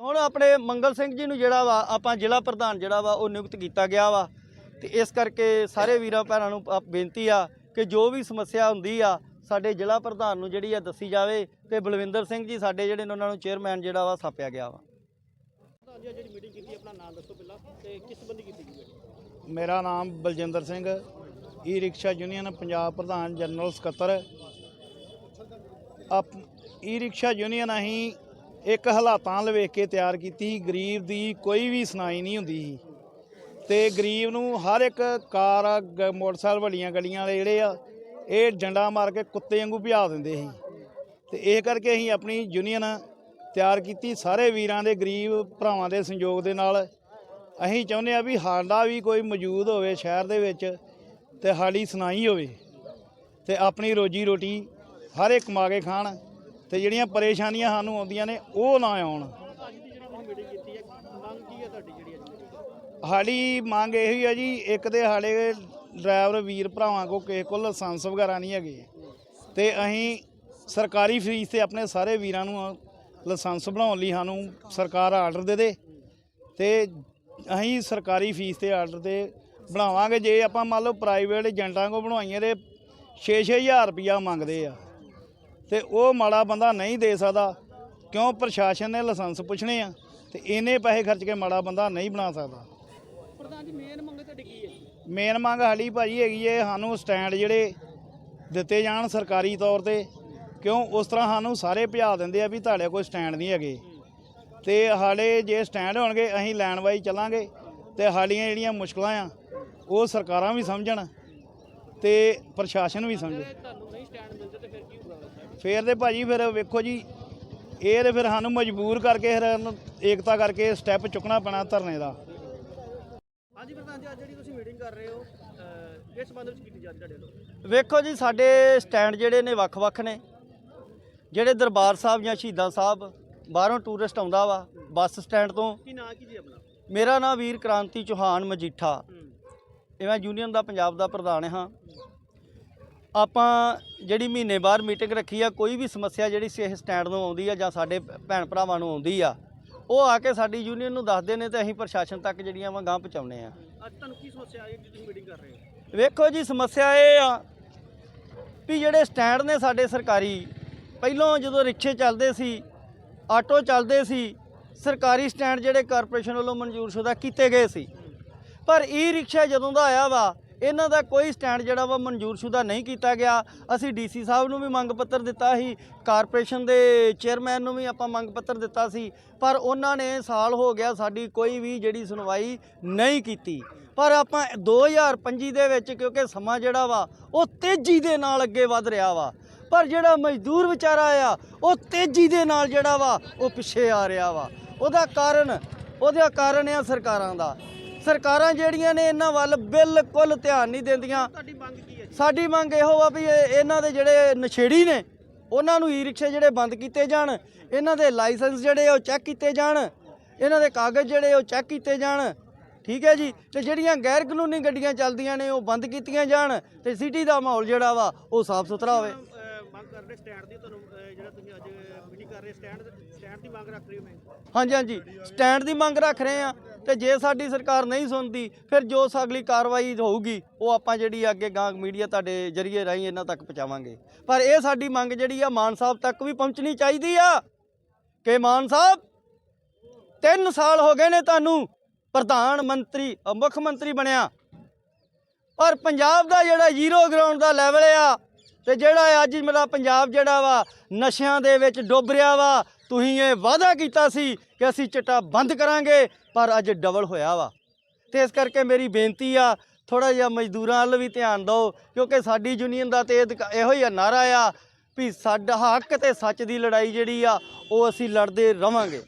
ਹੁਣ ਆਪਣੇ ਮੰਗਲ ਸਿੰਘ ਜੀ ਨੂੰ ਜਿਹੜਾ ਵਾ, ਆਪਾਂ ਜ਼ਿਲ੍ਹਾ ਪ੍ਰਧਾਨ ਜਿਹੜਾ ਵਾ, ਉਹ ਨਿਯੁਕਤ ਕੀਤਾ ਗਿਆ ਵਾ। ਤੇ ਇਸ ਕਰਕੇ ਸਾਰੇ ਵੀਰਾਂ ਭੈਣਾਂ ਨੂੰ ਬੇਨਤੀ ਆ ਕਿ ਜੋ ਵੀ ਸਮੱਸਿਆ ਹੁੰਦੀ ਆ, ਸਾਡੇ ਜ਼ਿਲ੍ਹਾ ਪ੍ਰਧਾਨ ਨੂੰ ਜਿਹੜੀ ਆ ਦੱਸੀ ਜਾਵੇ ਤੇ ਬਲਵਿੰਦਰ ਸਿੰਘ ਜੀ ਸਾਡੇ ਜਿਹੜੇ ਨੇ ਉਹਨਾਂ ਨੂੰ ਚੇਅਰਮੈਨ ਜਿਹੜਾ ਵਾ ਸਾਪਿਆ ਗਿਆ ਵਾ। ਜਿਹੜੀ ਮੀਟਿੰਗ ਕੀਤੀ ਆਪਣਾ ਨਾਮ ਦੱਸੋ ਪਹਿਲਾਂ ਤੇ ਕਿਸ ਸੰਬੰਧੀ ਕੀਤੀ ਗਈ ਮੇਰਾ ਨਾਮ Baljinder Singh E rickshaw union Punjab ਪ੍ਰਧਾਨ ਜਨਰਲ ਸਕੱਤਰ। ਆਪ ਈ ਰਿਕਸ਼ਾ ਯੂਨੀਅਨ ਅਸੀਂ ਇੱਕ ਹਾਲਾਤਾਂ ਲਵੇਖ ਕੇ ਤਿਆਰ ਕੀਤੀ ਸੀ। ਗਰੀਬ ਦੀ ਕੋਈ ਵੀ ਸੁਣਾਈ ਨਹੀਂ ਹੁੰਦੀ ਸੀ। ਤੇ ਗਰੀਬ ਨੂੰ ਹਰ ਇੱਕ ਕਾਰ, ਗ- ਮੋਟਰਸਾਈਕਲ ਵੱਡੀਆਂ ਗੱਡੀਆਂ ਵਾਲੇ ਜਿਹੜੇ ਆ, ਇਹ ਡੰਡਾ ਮਾਰ ਕੇ ਕੁੱਤੇ ਵਾਂਗੂ ਭਜਾ ਦਿੰਦੇ ਸੀ। ਤੇ ਇਹ ਕਰਕੇ ਅਸੀਂ ਆਪਣੀ ਯੂਨੀਅਨ ਤਿਆਰ ਕੀਤੀ। ਸਾਰੇ ਵੀਰਾਂ ਦੇ, ਗਰੀਬ ਭਰਾਵਾਂ ਦੇ ਸੰਯੋਗ ਦੇ ਨਾਲ ਅਸੀਂ ਚਾਹੁੰਦੇ ਆ ਵੀ ਸਾਡਾ ਵੀ ਕੋਈ ਮੌਜੂਦ ਹੋਵੇ ਸ਼ਹਿਰ ਦੇ ਵਿੱਚ ਤੇ ਸਾਡੀ ਸੁਣਾਈ ਹੋਵੇ ਤੇ ਆਪਣੀ ਰੋਜੀ ਰੋਟੀ ਹਰ ਇੱਕ ਕਮਾ ਕੇ ਖਾਣ। ਤੇ ਜਿਹੜੀਆਂ ਪਰੇਸ਼ਾਨੀਆਂ ਸਾਨੂੰ ਆਉਂਦੀਆਂ ਨੇ, ਉਹ ਨਾ ਆਉਣ। ਅੱਜ ਮੰਗ ਸਾਡੀ ਮੰਗ ਇਹ ਹੀ ਆ ਜੀ, ਇੱਕ ਤੇ ਸਾਡੇ ਡਰਾਈਵਰ ਵੀਰ ਭਰਾਵਾਂ ਕੋ ਕਿਸੇ ਕੋਲ ਲਾਇਸੈਂਸ ਵਗੈਰਾ ਨਹੀਂ ਹੈਗੇ। ਤੇ ਅਸੀਂ ਸਰਕਾਰੀ ਫੀਸ ਤੇ ਆਪਣੇ ਸਾਰੇ ਵੀਰਾਂ ਨੂੰ ਲਾਇਸੈਂਸ ਬਣਾਉਣ ਲਈ ਸਾਨੂੰ ਸਰਕਾਰ ਆਰਡਰ ਦੇ ਦੇ। ਤੇ ਅਸੀਂ ਸਰਕਾਰੀ ਫੀਸ ਤੇ ਆਰਡਰ ਤੇ ਬਣਾਵਾਂਗੇ। ਜੇ ਆਪਾਂ ਮੰਨ ਲਓ ਪ੍ਰਾਈਵੇਟ ਏਜੰਟਾਂ ਕੋ ਬਣਵਾਈਏ ਤੇ 6-6000 ਰੁਪਇਆ ਮੰਗਦੇ ਆ। ਤੇ ਉਹ ਮਾੜਾ ਬੰਦਾ ਨਹੀਂ ਦੇ ਸਕਦਾ ਕਿਉਂ ਪ੍ਰਸ਼ਾਸਨ ਨੇ ਲਾਇਸੈਂਸ ਪੁੱਛਣੇ ਆ ਤੇ ਇੰਨੇ ਪੈਸੇ ਖਰਚ ਕੇ ਮਾੜਾ ਬੰਦਾ ਨਹੀਂ ਬਣਾ ਸਕਦਾ। ਪ੍ਰਧਾਨ ਜੀ ਮੇਨ ਮੰਗ ਤੁਹਾਡੀ ਕੀ ਹੈ? ਮੇਨ ਮੰਗ ਸਾਡੀ ਭਾਜੀ ਹੈਗੀ ਏ ਸਾਨੂੰ ਸਟੈਂਡ ਜਿਹੜੇ ਦਿੱਤੇ ਜਾਣ ਸਰਕਾਰੀ ਤੌਰ ਤੇ ਕਿਉਂ ਉਸ ਤਰ੍ਹਾਂ ਸਾਨੂੰ ਸਾਰੇ ਭਜਾ ਦਿੰਦੇ ਆ ਵੀ ਤੁਹਾਡੇ ਕੋਈ ਸਟੈਂਡ ਨਹੀਂ ਹੈਗੇ। ਤੇ ਸਾਡੇ ਜੇ ਸਟੈਂਡ ਹੋਣਗੇ ਅਸੀਂ ਲੈਣ ਵਾਈ ਚੱਲਾਂਗੇ ਤੇ ਸਾਡੀਆਂ ਜਿਹੜੀਆਂ ਮੁਸ਼ਕਲਾਂ ਆ ਉਹ ਸਰਕਾਰਾਂ ਵੀ ਸਮਝਣ ਤੇ ਪ੍ਰਸ਼ਾਸਨ ਵੀ ਸਮਝੇ। ਜੇ ਤੁਹਾਨੂੰ ਨਹੀਂ ਸਟੈਂਡ ਮਿਲਦੇ ਤੇ ਫਿਰ ਕੀ ਹੋਊਗਾ ਫੇਰ ਤੇ ਭਾਜੀ ਫਿਰ ਵੇਖੋ ਜੀ ਇਹ ਤੇ ਫਿਰ ਸਾਨੂੰ ਮਜਬੂਰ ਕਰਕੇ ਫਿਰ ਏਕਤਾ ਕਰਕੇ ਸਟੈਪ ਚੁੱਕਣਾ ਪੈਣਾ ਧਰਨੇ ਦਾ। ਹਾਂਜੀ ਪ੍ਰਧਾਨ ਜੀ ਅੱਜ ਜਿਹੜੀ ਤੁਸੀਂ ਮੀਟਿੰਗ ਕਰ ਰਹੇ ਹੋ ਕਿਸ ਸੰਬੰਧ ਵਿੱਚ ਕੀਤੀ ਜਾ ਰਹੀ ਤੁਹਾਡੇ ਵੱਲੋਂ? ਵੇਖੋ ਜੀ ਸਾਡੇ ਸਟੈਂਡ ਜਿਹੜੇ ਨੇ ਵੱਖ-ਵੱਖ ਨੇ। ਜਿਹੜੇ ਦਰਬਾਰ ਸਾਹਿਬ ਜਾਂ ਸ਼ਹੀਦਾਂ ਸਾਹਿਬ ਬਾਹਰੋਂ ਟੂਰਿਸਟ ਆਉਂਦਾ ਵਾ ਬੱਸ ਸਟੈਂਡ ਤੋਂ। ਕੀ ਨਾਂ ਕੀ ਜੀ ਆਪਣਾ? ਮੇਰਾ ਨਾਮ ਵੀਰ ਕ੍ਰਾਂਤੀ ਚੌਹਾਨ ਮਜੀਠਾ। ਇਹ ਮੈਂ ਯੂਨੀਅਨ ਦਾ ਪੰਜਾਬ ਦਾ ਪ੍ਰਧਾਨ ਹਾਂ। ਆਪਾਂ ਜਿਹੜੀ ਮਹੀਨੇ ਬਾਅਦ ਮੀਟਿੰਗ ਰੱਖੀ ਆ ਕੋਈ ਵੀ ਸਮੱਸਿਆ ਜਿਹੜੀ ਇਸ ਸਟੈਂਡ ਨੂੰ ਆਉਂਦੀ ਆ ਜਾਂ ਸਾਡੇ ਭੈਣ ਭਰਾਵਾਂ ਨੂੰ ਆਉਂਦੀ ਆ ਉਹ ਆ ਕੇ ਸਾਡੀ ਯੂਨੀਅਨ ਨੂੰ ਦੱਸਦੇ ਨੇ ਤੇ ਅਸੀਂ ਪ੍ਰਸ਼ਾਸਨ ਤੱਕ ਜਿਹੜੀਆਂ ਵਾ ਗਾਂ ਪਹੁੰਚਾਉਂਦੇ ਆ। ਅੱਜ ਤੁਹਾਨੂੰ ਕੀ ਸਮੱਸਿਆ ਆਈ ਜਿਹੜੀ ਤੁਸੀਂ ਮੀਟਿੰਗ ਕਰ ਰਹੇ ਹੋ? ਵੇਖੋ ਜੀ ਸਮੱਸਿਆ ਇਹ ਆ ਵੀ ਜਿਹੜੇ ਸਟੈਂਡ ਨੇ ਸਾਡੇ ਸਰਕਾਰੀ ਪਹਿਲਾਂ ਜਦੋਂ ਰਿਕਸ਼ੇ ਚੱਲਦੇ ਸੀ ਆਟੋ ਚੱਲਦੇ ਸੀ ਸਰਕਾਰੀ ਸਟੈਂਡ ਜਿਹੜੇ ਕਾਰਪੋਰੇਸ਼ਨ ਵੱਲੋਂ ਮਨਜ਼ੂਰਸ਼ੁਦਾ ਕੀਤੇ ਗਏ ਸੀ। ਪਰ ਈ ਰਿਕਸ਼ਾ ਜਦੋਂ ਦਾ ਆਇਆ ਵਾ ਇਹਨਾਂ ਦਾ ਕੋਈ ਸਟੈਂਡ ਜਿਹੜਾ ਵਾ ਮਨਜ਼ੂਰਸ਼ੁਦਾ ਨਹੀਂ ਕੀਤਾ ਗਿਆ। ਅਸੀਂ ਡੀਸੀ ਸਾਹਿਬ ਨੂੰ ਵੀ ਮੰਗ ਪੱਤਰ ਦਿੱਤਾ ਸੀ, ਕਾਰਪੋਰੇਸ਼ਨ ਦੇ ਚੇਅਰਮੈਨ ਨੂੰ ਵੀ ਆਪਾਂ ਮੰਗ ਪੱਤਰ ਦਿੱਤਾ ਸੀ, ਪਰ ਉਹਨਾਂ ਨੇ ਸਾਲ ਹੋ ਗਿਆ ਸਾਡੀ ਕੋਈ ਵੀ ਜਿਹੜੀ ਸੁਣਵਾਈ ਨਹੀਂ ਕੀਤੀ। ਪਰ ਆਪਾਂ 2025 ਦੇ ਵਿੱਚ ਕਿਉਂਕਿ ਸਮਾਂ ਜਿਹੜਾ ਵਾ, ਉਹ ਤੇਜ਼ੀ ਦੇ ਨਾਲ ਅੱਗੇ ਵੱਧ ਰਿਹਾ ਵਾ। ਪਰ ਜਿਹੜਾ ਮਜ਼ਦੂਰ ਵਿਚਾਰਾ ਆ, ਉਹ ਤੇਜ਼ੀ ਦੇ ਨਾਲ ਜਿਹੜਾ ਵਾ, ਉਹ ਪਿੱਛੇ ਆ ਰਿਹਾ ਵਾ। ਉਹਦਾ ਕਾਰਨ ਉਹਦਾ ਕਾਰਨ ਆ ਸਰਕਾਰਾਂ ਦਾ। ਸਰਕਾਰਾਂ ਜਿਹੜੀਆਂ ਨੇ ਇਹਨਾਂ ਵੱਲ ਬਿਲਕੁਲ ਧਿਆਨ ਨਹੀਂ ਦਿੰਦੀਆਂ। ਤੁਹਾਡੀ ਮੰਗ ਕੀ ਹੈ ਜੀ? ਸਾਡੀ ਮੰਗ ਇਹੋ ਆ ਵੀ ਇਹ- ਇਹਨਾਂ ਦੇ ਜਿਹੜੇ ਨਸ਼ੇੜੀ ਨੇ ਉਹਨਾਂ ਨੂੰ ਈ ਰਿਕਸ਼ੇ ਜਿਹੜੇ ਬੰਦ ਕੀਤੇ ਜਾਣ ਇਹਨਾਂ ਦੇ ਲਾਇਸੈਂਸ ਜਿਹੜੇ ਉਹ ਚੈੱਕ ਕੀਤੇ ਜਾਣ ਇਹਨਾਂ ਦੇ ਕਾਗਜ਼ ਜਿਹੜੇ ਉਹ ਚੈੱਕ ਕੀਤੇ ਜਾਣ। ਠੀਕ ਹੈ ਜੀ? ਤੇ ਜਿਹੜੀਆਂ ਗੈਰ ਕਾਨੂੰਨੀ ਗੱਡੀਆਂ ਚੱਲਦੀਆਂ ਨੇ ਉਹ ਬੰਦ ਕੀਤੀਆਂ ਜਾਣ ਤੇ ਸਿਟੀ ਦਾ ਮਾਹੌਲ ਜਿਹੜਾ ਵਾ ਉਹ ਸਾਫ਼ ਸੁਥਰਾ ਹੋਵੇ। ਅਹ, ਮੰਗ ਕਰ ਰਹੇ ਸਟੈਂਡ ਦੀ ਤੁਹਾਨੂੰ ਅਹ, ਜਿਹੜਾ ਤੁਸੀਂ ਅੱਜ ਮੀਟਿੰਗ ਕਰ ਰਹੇ ਸਟੈਂਡ ਸਟੈਂਡ ਦੀ ਮੰਗ ਰੱਖ ਰਹੇ ਹੋ ਮੈਂ ਹਾਂਜੀ ਹਾਂਜੀ। ਸਟੈਂਡ ਦੀ ਮੰਗ ਰੱਖ ਰਹੇ ਆ ਤੇ ਜੇ ਸਾਡੀ ਸਰਕਾਰ ਨਹੀਂ ਸੁਣਦੀ ਫਿਰ ਜੋ ਅਗਲੀ ਕਾਰਵਾਈ ਹੋਊਗੀ ਉਹ ਆਪਾਂ ਜਿਹੜੀ ਅੱਗੇ ਗਾਂ ਮੀਡੀਆ ਤੁਹਾਡੇ ਜਰੀਏ ਰਾਹੀਂ ਇਹਨਾਂ ਤੱਕ ਪਹੁੰਚਾਵਾਂਗੇ। ਪਰ ਇਹ ਸਾਡੀ ਮੰਗ ਜਿਹੜੀ ਆ ਮਾਨ ਸਾਹਿਬ ਤੱਕ ਵੀ ਪਹੁੰਚਣੀ ਚਾਹੀਦੀ ਆ। ਕਿ ਮਾਨ ਸਾਹਿਬ 3 ਸਾਲ ਹੋ ਗਏ ਨੇ ਤੁਹਾਨੂੰ ਪ੍ਰਧਾਨ ਮੰਤਰੀ ਅ, ਮੁੱਖ ਮੰਤਰੀ ਬਣਿਆ। ਪਰ ਪੰਜਾਬ ਦਾ ਜਿਹੜਾ ਜ਼ੀਰੋ ਗਰਾਊਂਡ ਦਾ ਲੈਵਲ ਆ ਤੇ ਜਿਹੜਾ ਅੱਜ ਮੇਰਾ ਪੰਜਾਬ ਜਿਹੜਾ ਵਾ, ਨਸ਼ਿਆਂ ਦੇ ਵਿੱਚ ਡੁੱਬ ਰਿਹਾ ਵਾ, ਤੁਸੀਂ ਇਹ ਵਾਅਦਾ ਕੀਤਾ ਸੀ ਕਿ ਅਸੀਂ ਚਿੱਟਾ ਬੰਦ ਕਰਾਂਗੇ, ਪਰ ਅੱਜ ਡਬਲ ਹੋਇਆ ਵਾ। ਤੇ ਇਸ ਕਰਕੇ ਮੇਰੀ ਬੇਨਤੀ ਆ ਥੋੜਾ ਜਿਹਾ ਮਜ਼ਦੂਰਾਂ ਵੱਲ ਵੀ ਧਿਆਨ ਦਿਓ, ਕਿਉਂਕਿ ਸਾਡੀ ਯੂਨੀਅਨ ਦਾ ਤੇ ਇਹੋ ਹੀ ਆ ਨਾਰਾ ਆ ਵੀ ਸਾਡਾ ਹੱਕ ਤੇ ਸੱਚ ਦੀ ਲੜਾਈ ਜਿਹੜੀ ਆ, ਉਹ ਅਸੀਂ ਲੜਦੇ ਰਵਾਂਗੇ।